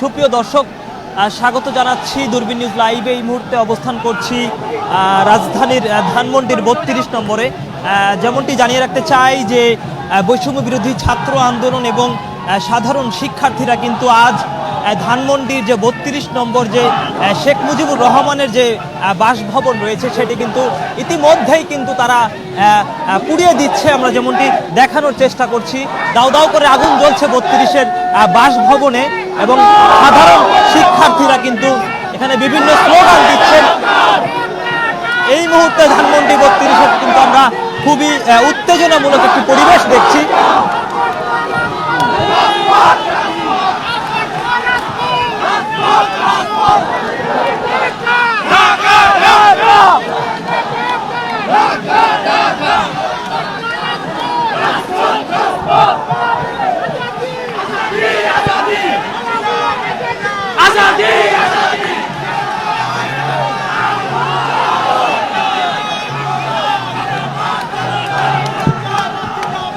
সুপ্রিয় দর্শক স্বাগত জানাচ্ছি দূরবীন নিউজ লাইভে। এই মুহূর্তে অবস্থান করছি রাজধানীর ধানমন্ডির বত্রিশ নম্বরে। যেমনটি জানিয়ে রাখতে চাই যে বৈষম্য বিরোধী ছাত্র আন্দোলন এবং সাধারণ শিক্ষার্থীরা কিন্তু আজ ধানমন্ডির যে বত্রিশ নম্বর যে শেখ মুজিবুর রহমানের যে বাসভবন রয়েছে, সেটি কিন্তু ইতিমধ্যেই কিন্তু তারা পুড়িয়ে দিচ্ছে। আমরা যেমনটি দেখানোর চেষ্টা করছি, দাও দাও করে আগুন জ্বলছে বত্রিশের বাসভবনে। এবং সাধারণ শিক্ষার্থীরা কিন্তু এখানে বিভিন্ন স্লোগান দিচ্ছেন। এই মুহূর্তে ধানমন্ডি বত্রিশে কিন্তু আমরা খুবই উত্তেজনামূলক একটি পরিবেশ দেখছি।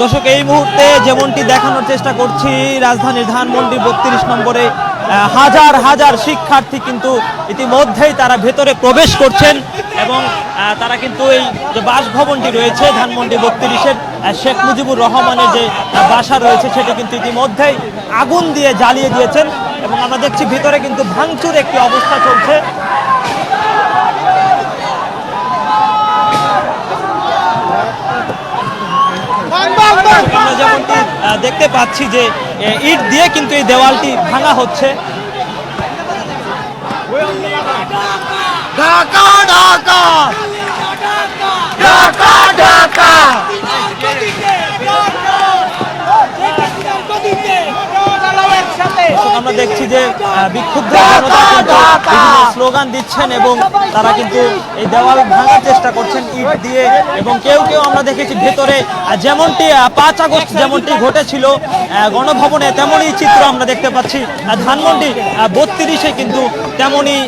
দর্শক, এই মুহূর্তে যেমনটি দেখানোর চেষ্টা করছি, রাজধানীর ধানমন্ডি বত্রিশ নম্বরে হাজার হাজার শিক্ষার্থী কিন্তু ইতিমধ্যেই তারা ভেতরে প্রবেশ করছেন এবং তারা কিন্তু এই যে বাসভবনটি রয়েছে, ধানমন্ডি বত্রিশের শেখ মুজিবুর রহমানের যে বাসা রয়েছে, সেটি কিন্তু ইতিমধ্যেই আগুন দিয়ে জ্বালিয়ে দিয়েছেন এবং আমরা দেখছি ভিতরে কিন্তু ভাঙচুর একটি অবস্থা চলছে। আমরা যেমনটি আহ, দেখতে পাচ্ছি যে ইট দিয়ে কিন্তু এই দেওয়ালটি ভাঙা হচ্ছে। ঢাকা! দেখছি যে বিক্ষুব্ধ স্লোগান দিচ্ছেন এবং তারা কিন্তু এই দেওয়াল ভাঙার চেষ্টা করছেন ইট দিয়ে এবং কেউ কেউ আমরা দেখেছি ভেতরে যেমনটি পাঁচ আগস্ট যেমনটি ঘটেছিল গণভবনে তেমনই চিত্র আমরা দেখতে পাচ্ছি। ধানমন্ডি বত্রিশে কিন্তু তেমনই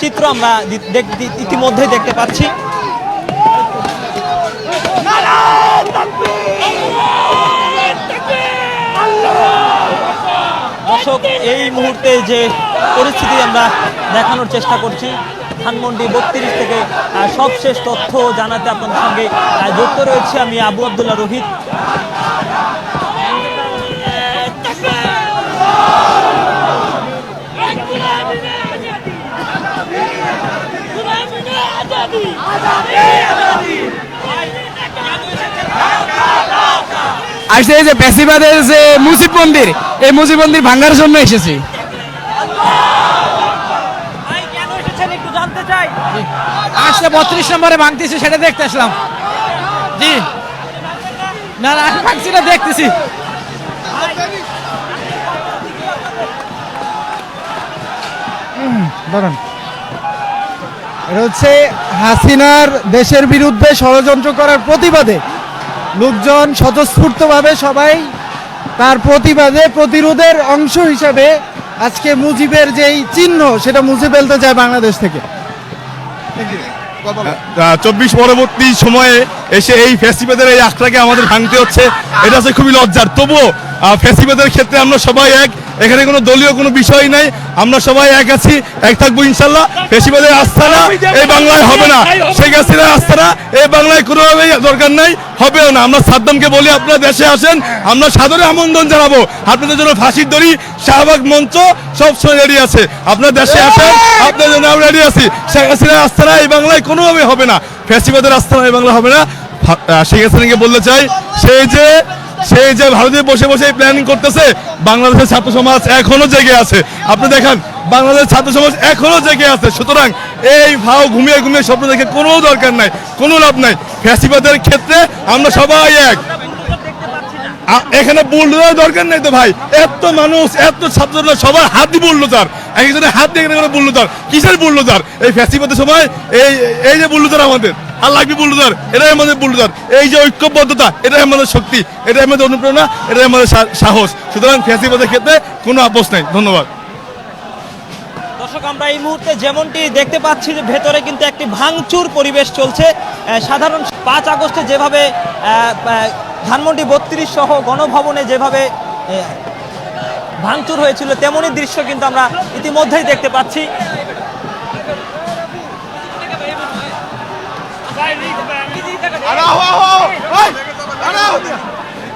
চিত্র আমরা ইতিমধ্যেই দেখতে পাচ্ছি। দর্শক, এই মুহূর্তে যে পরিস্থিতি আমরা দেখানোর চেষ্টা করছি, ধানমন্ডি বত্রিশ থেকে সবশেষ তথ্য জানাতে আপনাদের সঙ্গে যুক্ত রয়েছে আমি আবু আবদুল্লাহ রোহিত। আসছে এই যে বেসিবাদের যে মুজিব মন্দির এই মুজিব মন্দির ভাঙ্গার জন্য এসেছি। কেন এসেছেন একটু জানতে চাই। আসলে বত্রিশ নম্বরে ভাঙতেছি সেটা দেখতে আসলাম। জি। না না ভাঙছি না দেখতেছি। দাঁড়ান। এটা হচ্ছে হাসিনার দেশের বিরুদ্ধে ষড়যন্ত্র করার প্রতিবাদে লোকজন স্বতঃস্ফূর্তভাবে সবাই তার প্রতিবাদে প্রতিরোধের অংশ হিসাবে আজকে মুজিবের যেই চিহ্ন সেটা মুছে ফেলতে চায় বাংলাদেশ থেকে। চব্বিশ পরবর্তী সময়ে এসে এই ফেস্টিভ্যালের এই আখড়াকে আমাদের ভাঙতে হচ্ছে। এটা হচ্ছে খুবই লজ্জার। তবুও ফেস্টিভ্যালের ক্ষেত্রে আমরা সবাই এক। এখানে কোনো দলীয় কোনো বিষয় নাই। আমরা সবাই এক আছি, এক থাকব ইনশাল্লাহ। ফেস্টিভ্যালের আস্থানা, এই বাংলায় হবে না। শেখ হাসিনার আস্থানা, এই বাংলায় কোনোভাবেই দরকার নাই, হবেও না। আমরা সাদ্দামকে বলি, আপনারা দেশে আসেন, আমরা সাদরে আমন্ত্রণ জানাব। আপনাদের জন্য ফাঁসির দড়ি, শাহবাগ মঞ্চ, সব সময় রেডি আছে। আপনার দেশে আসেন, আপনাদের জন্য আমরা রেডি আছি। শেখ হাসিনার আস্থানা এই বাংলায় কোনোভাবে হবে না। ফেস্টিভ্যালের আস্থানা এই বাংলা হবে না। শেখ হাসিনাকে বলতে চাই, সেই যে সেই যে ভারতে বসে বসে প্ল্যানিং করতেছে, বাংলাদেশের ছাত্র সমাজ এখনও জেগে আছে। আপনি দেখেন, বাংলাদেশের ছাত্র সমাজ এখনও জেগে আছে। সুতরাং এই ভাও ঘুমিয়ে ঘুমিয়ে স্বপ্ন দেখে কোনো দরকার নাই, কোনো লাভ নাই। ফ্যাসিবাদের ক্ষেত্রে আমরা সবাই এক। এখানে বুল্ডোজার দরকার নেই তো ভাই। এত মানুষ, এত ছাত্ররা সবার হাত দিয়ে বুল্ডোজার। একজনের হাত দিয়ে এখানে বুল্ডোজার। কিসের বুল্ডোজার? এই ফ্যাসিবাদের সময় এই এই যে বুল্ডোজার আমাদের। আর লাগবে বুল্ডোজার। এটাই আমাদের বুল্ডোজার। এই যে ঐক্যবদ্ধতা, এটাই আমাদের শক্তি, এটাই আমাদের অনুপ্রেরণা, এটাই আমাদের সাহস। সুতরাং ফ্যাসিবাদের ক্ষেত্রে কোনো আপোষ নাই। ধন্যবাদ। দর্শক, আমরা এই মুহূর্তে যেমনটি দেখতে পাচ্ছি যে ভেতরে কিন্তু একটি ভাঙচুর পরিবেশ চলছে। সাধারণ পাঁচ আগস্টে যেভাবে ধানমন্ডি বত্রিশ সহ গণভবনে যেভাবে ভাঙচুর হয়েছিল, তেমনই দৃশ্য কিন্তু আমরা ইতিমধ্যেই দেখতে পাচ্ছি।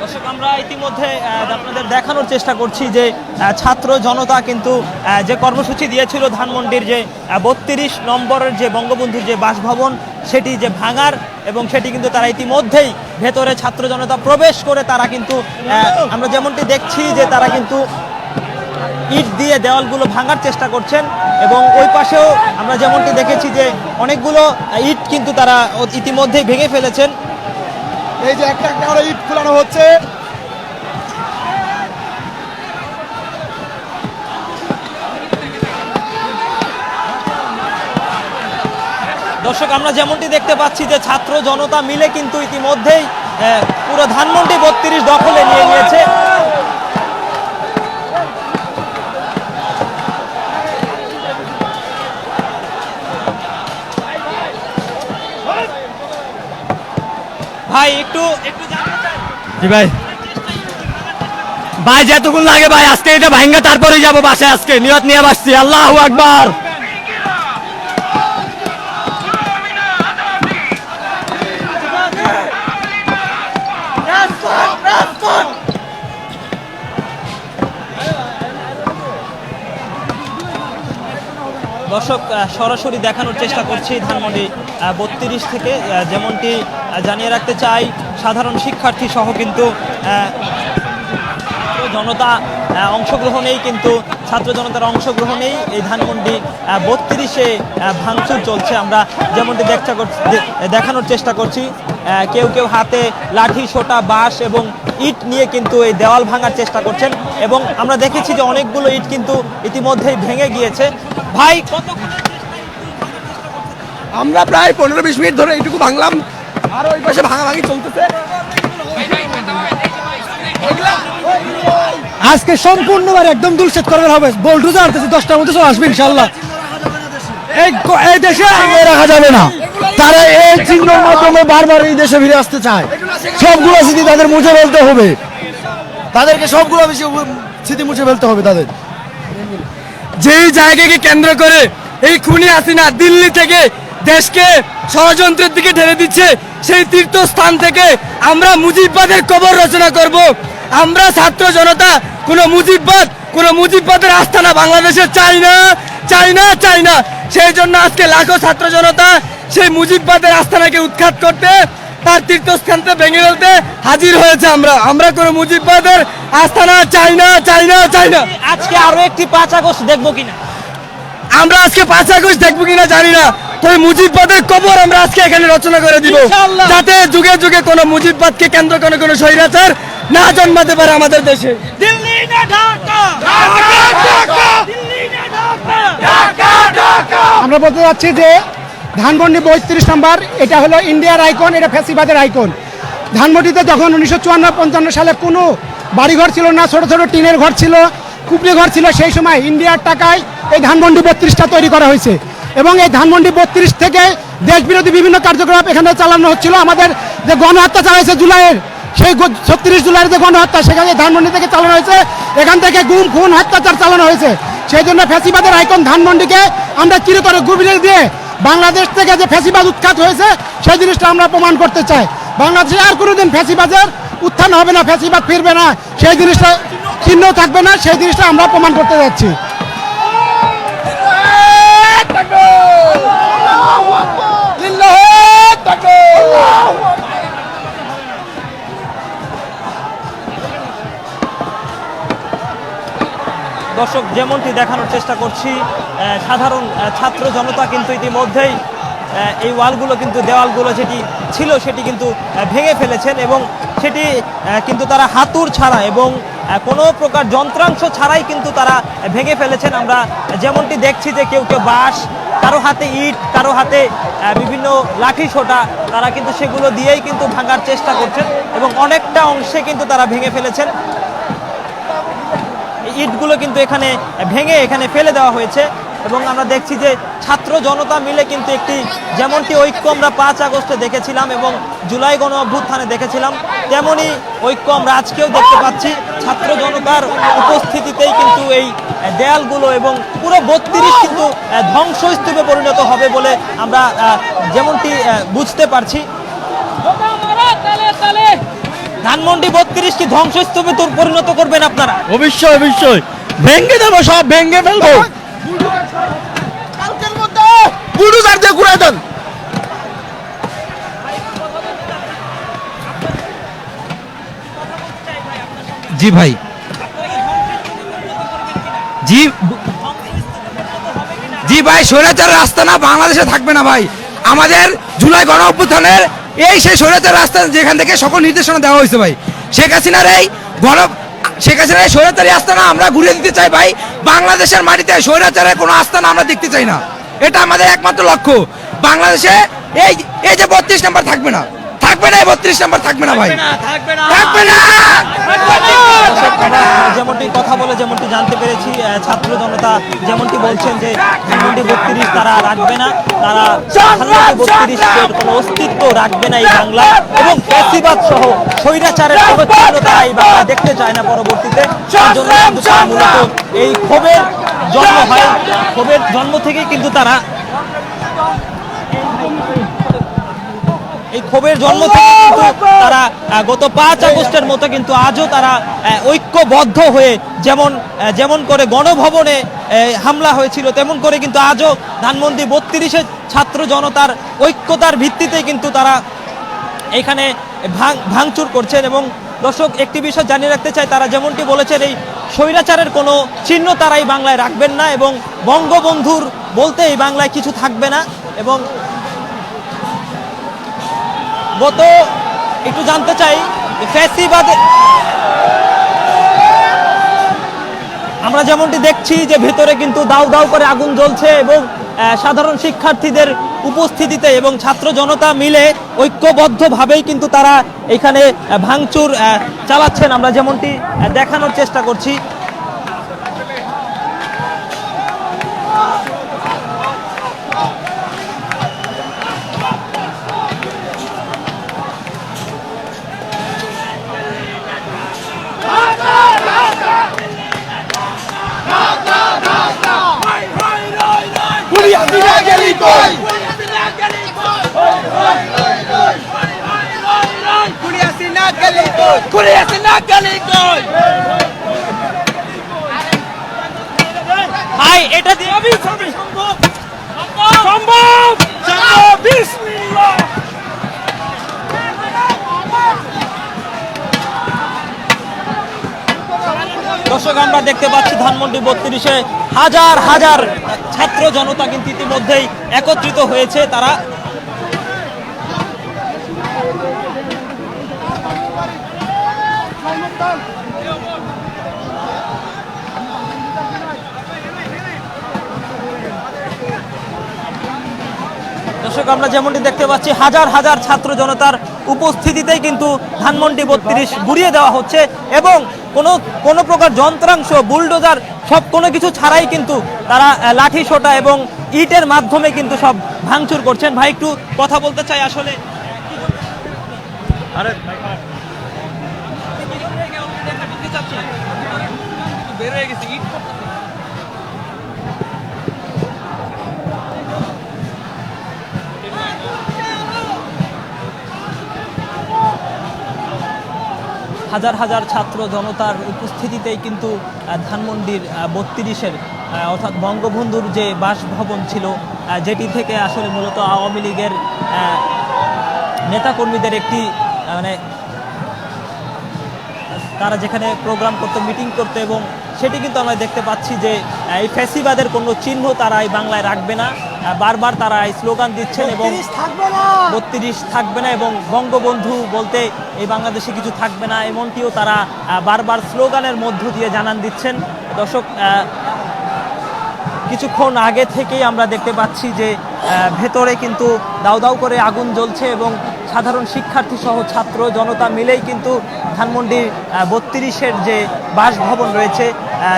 দর্শক, আমরা ইতিমধ্যে আপনাদের দেখানোর চেষ্টা করছি যে ছাত্র জনতা কিন্তু যে কর্মসূচি দিয়েছিল ধানমন্ডির যে বত্রিশ নম্বরের যে বঙ্গবন্ধুর যে বাসভবন, সেটি যে ভাঙার এবং সেটি কিন্তু তারা ইতিমধ্যেই ভেতরে ছাত্র জনতা প্রবেশ করে তারা কিন্তু আমরা যেমনটি দেখছি যে তারা কিন্তু ইট দিয়ে দেওয়ালগুলো ভাঙার চেষ্টা করছেন এবং ওই পাশেও আমরা যেমনটি দেখেছি যে অনেকগুলো ইট কিন্তু তারা ইতিমধ্যেই ভেঙে ফেলেছেন। এই যে একটা একটা করে ইট খোলানো হচ্ছে। দর্শক আমরা যেমনটি দেখতে পাচ্ছি যে ছাত্র জনতা মিলে কিন্তু ইতিমধ্যেই পুরো ধানমন্ডি বত্রিশ দখলে নিয়ে নিয়েছে। ভাই, একটু একটু জি ভাই। ভাই, যেতক্ষণ লাগে ভাই, আজকে এটা ভাঙ্গা তারপরে যাব বাসায় আজকে। নিয়ত নিয়ে বাসছি। আল্লাহ আকবার। দর্শক সরাসরি দেখানোর চেষ্টা করছি ধানমন্ডি বত্রিশ থেকে যেমনটি জানিয়ে রাখতে চাই, সাধারণ শিক্ষার্থী সহ কিন্তু জনতা অংশগ্রহণেই কিন্তু, ছাত্র জনতার অংশগ্রহণেই এই ধানমন্ডি বত্রিশে ভাঙচুর চলছে। আমরা যেমনটি দেখা দেখানোর চেষ্টা করছি কেউ কেউ হাতে লাঠি, সোটা, বাঁশ এবং ইট নিয়ে কিন্তু এই দেওয়াল ভাঙার চেষ্টা করছেন এবং আমরা দেখেছি যে অনেকগুলো ইট কিন্তু ইতিমধ্যেই ভেঙে গিয়েছে। ভাই কত আমরা প্রায় পনেরো বিশ মিনিট ধরে এইটুকু ভাঙলাম আর ওই পাশে ভাঙাভাঙি চলতেছে। আজকে সম্পূর্ণবার একদম দুলসেট করার হবে। বল্টুজা আসতেছে দশটার মধ্যে সব আসবে ইনশাল্লাহ। এই এই দেশে রাখা যাবে না। তারা এই চিহ্নের মাধ্যমে বারবার এই দেশে ফিরে আসতে চায়। সবগুলো স্মৃতি তাদের মুছে ফেলতে হবে। তাদেরকে সবগুলো বেশি স্মৃতি মুছে ফেলতে হবে তাদের। যেই জায়গাকে কেন্দ্র করে এই খুনি হাসিনা দিল্লি থেকে দেশকে ষড়যন্ত্রের দিকে ঠেলে দিচ্ছে সেই তীর্থস্থান থেকে আমরা মুজিববাদের কবর রচনা করব। আমরা ছাত্র জনতা কোনো মুজিববাদ কোনো মুজিববাদের আস্থানা বাংলাদেশে চাই না চাই না চাই না। সেই জন্য আজকে লাখো ছাত্র জনতা সেই মুজিববাদের আস্থানাকে উৎখাত করতে তার তীর্থস্থানতে ভেঙে ফেলতে হাজির হয়েছে আমরা। আমরা কোনো মুজিববাদের আস্থানা চাই না চাই না চাই না। আজকে আরও একটি পাঁচ আগস্ট দেখব কিনা? আমরা আজকে পাঁচ আগস্ট দেখব কিনা জানি না। তবে মুজিববাদের কবর আমরা আজকে এখানে রচনা করে দিব। যাতে যুগে যুগে কোনো মুজিববাদকে কেন্দ্র করে কোনো স্বৈরাচার না জন্মাতে পারে আমাদের দেশে। দিল্লি না ঢাকা। দিল্লি না ঢাকা। আমরা বলতে চাচ্ছি যে ধানমন্ডি বত্রিশ নম্বর, এটা হলো ইন্ডিয়ার আইকন, এটা ফ্যাসিবাদের আইকন। ধানমন্ডিতে যখন উনিশশো চুয়ান্ন, পঞ্চান্ন সালে কোনো বাড়িঘর ছিল না, ছোট ছোট টিনের ঘর ছিল, কুপড়ি ঘর ছিল, সেই সময় ইন্ডিয়ার টাকায় এই ধানমন্ডি বত্রিশটা তৈরি করা হয়েছে। এবং এই ধানমন্ডি বত্রিশ থেকে দেশবিরোধী বিভিন্ন কার্যকলাপ এখানে চালানো হচ্ছিল। আমাদের যে গণহত্যা চালাইছে জুলাইয়ের, সেই ছত্রিশ জুলাইয়ের যে গণহত্যা, সেখানে ধানমন্ডি থেকে চালানো হয়েছে। এখান থেকে গুম, খুন অত্যাচার চালানো হয়েছে। সেই জন্য ফ্যাসিবাদের আইকন ধানমন্ডিকে আমরা চিরতরে গুবিলে দিয়ে বাংলাদেশ থেকে যে ফ্যাসিবাজ উৎখাত হয়েছে, সেই জিনিসটা আমরা প্রমাণ করতে চাই। বাংলাদেশে আর কোনোদিন ফ্যাসিবাজের উত্থান হবে না ফ্যাসিবাদ ফিরবে না, সেই জিনিসটা চিহ্ন থাকবে না, সেই জিনিসটা আমরা প্রমাণ করতে যাচ্ছি। দর্শক যেমনটি দেখানোর চেষ্টা করছি সাধারণ ছাত্র জনতা কিন্তু ইতিমধ্যেই এই ওয়ালগুলো কিন্তু, দেওয়ালগুলো যেটি ছিল সেটি কিন্তু ভেঙে ফেলেছেন এবং সেটি কিন্তু তারা হাতুর ছাড়া এবং কোনো প্রকার যন্ত্রাংশ ছাড়াই কিন্তু তারা ভেঙে ফেলেছেন। আমরা যেমনটি দেখছি যে কেউ কেউ বাঁশ, কারও হাতে ইট, কারও হাতে বিভিন্ন লাঠি ছোটা, তারা কিন্তু সেগুলো দিয়েই কিন্তু ভাঙার চেষ্টা করছেন এবং অনেকটা অংশে কিন্তু তারা ভেঙে ফেলেছেন। ইটগুলো কিন্তু এখানে ভেঙে এখানে ফেলে দেওয়া হয়েছে এবং আমরা দেখছি যে ছাত্র জনতা মিলে কিন্তু একটি যেমনটি ঐক্য আমরা পাঁচ আগস্টে দেখেছিলাম এবং জুলাই গণ অভ্যুত্থানে দেখেছিলাম তেমনই ঐক্য আমরা আজকেও দেখতে পাচ্ছি। ছাত্র জনতার উপস্থিতিতেই কিন্তু এই দেয়ালগুলো এবং পুরো বত্রিশ কিন্তু ধ্বংসস্তূপে পরিণত হবে বলে আমরা যেমনটি বুঝতে পারছি। ধানমন্ডি বত্রিশ কি ধ্বংসস্তূপে তোর পরিণত করবেন আপনারা। অবশ্যই অবশ্যই। ভেঙ্গে দেবো সব ভেঙ্গে ফেলব। বুলডোজার দিয়ে ঘুরে দেন। জি ভাই। জি জি ভাই স্বৈরাচারের রাস্তা না বাংলাদেশে থাকবে না ভাই। আমাদের জুলাই গণ অভ্যুত্থানের এই সেই স্বৈরাচার রাস্তা যেখান থেকে সকল নির্দেশনা দেওয়া হয়েছে ভাই। শেখ হাসিনার এই গণ শেখ হাসিনার এই স্বৈরাচারী আস্তানা আমরা ঘুরিয়ে দিতে চাই ভাই। বাংলাদেশের মাটিতে সৈরাচারের কোনো আস্থা না আমরা দেখতে চাই না। এটা আমাদের একমাত্র লক্ষ্য। বাংলাদেশে এই এই যে বত্রিশ নাম্বার থাকবে না। থাকবে না এই বত্রিশ নাম্বার থাকবে না ভাই। থাকবে না যেমনটি কথা বলে যেমনটি জানতে পেরেছি ছাত্র জনতা যেমনটি বলছেন যে ধানমন্ডি বত্রিশ তারা রাখবে না তারা ধানমন্ডি বত্রিশের কোনো অস্তিত্ব রাখবে না এই বাংলা এবং ফ্যাসিবাদ সহ স্বৈরাচারের চিহ্ন তারা এই বাংলা দেখতে চায় না পরবর্তীতে। জন্য মূলত এই ক্ষোভের জন্ম হয়। ক্ষোভের জন্ম থেকেই কিন্তু তারা এই ক্ষোভের জন্ম থেকে কিন্তু তারা গত পাঁচ আগস্টের মতো কিন্তু আজও তারা ঐক্যবদ্ধ হয়ে যেমন যেমন করে গণভবনে হামলা হয়েছিল তেমন করে কিন্তু আজও ধানমন্ডি বত্রিশে ছাত্র জনতার ঐক্যতার ভিত্তিতে কিন্তু তারা এখানে ভাঙ ভাঙচুর করছেন এবং দর্শক একটি বিষয় জানিয়ে রাখতে চাই তারা যেমনটি বলেছেন এই স্বৈরাচারের কোনো চিহ্ন তারাই বাংলায় রাখবেন না এবং বঙ্গবন্ধুর বলতে এই বাংলায় কিছু থাকবে না এবং গত একটু জানতে চাই, ফ্যাসিবাদে আমরা যেমনটি দেখছি যে ভেতরে কিন্তু দাউ দাউ করে আগুন জ্বলছে এবং সাধারণ শিক্ষার্থীদের উপস্থিতিতে এবং ছাত্র জনতা মিলে ঐক্যবদ্ধভাবেই কিন্তু তারা এখানে ভাঙচুর চালাচ্ছেন। আমরা যেমনটি দেখানোর চেষ্টা করছি। ভাই এটা দিয়ে সম্ভব। সম্ভব। দর্শক, আমরা দেখতে পাচ্ছি ধানমন্ডি বত্রিশে হাজার হাজার ছাত্র জনতা কিন্তু ইতিমধ্যেই একত্রিত হয়েছে। তারা দর্শক আমরা যেমনটি দেখতে পাচ্ছি হাজার হাজার ছাত্র জনতার উপস্থিতিতেই কিন্তু ধানমন্ডি বত্রিশ গুড়িয়ে দেওয়া হচ্ছে এবং কোনো কোনো প্রকার যন্ত্রাংশ বুলডোজার সব কোনো কিছু ছাড়াই কিন্তু তারা লাঠি সোটা এবং ইটের মাধ্যমে কিন্তু সব ভাঙচুর করছেন। ভাই একটু কথা বলতে চাই আসলে। আরে। বের হয়ে গেছে ইট হাজার হাজার ছাত্র জনতার উপস্থিতিতেই কিন্তু ধানমন্ডির বত্রিশের অর্থাৎ বঙ্গবন্ধুর যে বাসভবন ছিল যেটি থেকে আসলে মূলত আওয়ামী লীগের নেতাকর্মীদের একটি মানে তারা যেখানে প্রোগ্রাম করতো, মিটিং করতো এবং সেটি কিন্তু আমরা দেখতে পাচ্ছি যে এই ফ্যাসিবাদের কোনো চিহ্ন তারা এই বাংলায় রাখবে না। বারবার তারা এই স্লোগান দিচ্ছেন এবং বত্রিশ থাকবে না। এবং বঙ্গবন্ধু বলতে এই বাংলাদেশে কিছু থাকবে না এমনটিও তারা বারবার স্লোগানের মধ্য দিয়ে জানান দিচ্ছেন। দর্শক কিছুক্ষণ আগে থেকেই আমরা দেখতে পাচ্ছি যে ভেতরে কিন্তু দাউ দাউ করে আগুন জ্বলছে এবং সাধারণ শিক্ষার্থী সহ ছাত্র জনতা মিলেই কিন্তু ধানমন্ডির বত্রিশের যে বাসভবন রয়েছে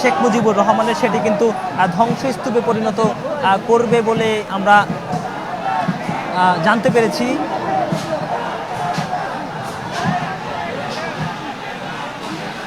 শেখ মুজিবুর রহমানের সেটি কিন্তু ধ্বংসস্তূপে পরিণত করবে বলে আমরা জানতে পেরেছি।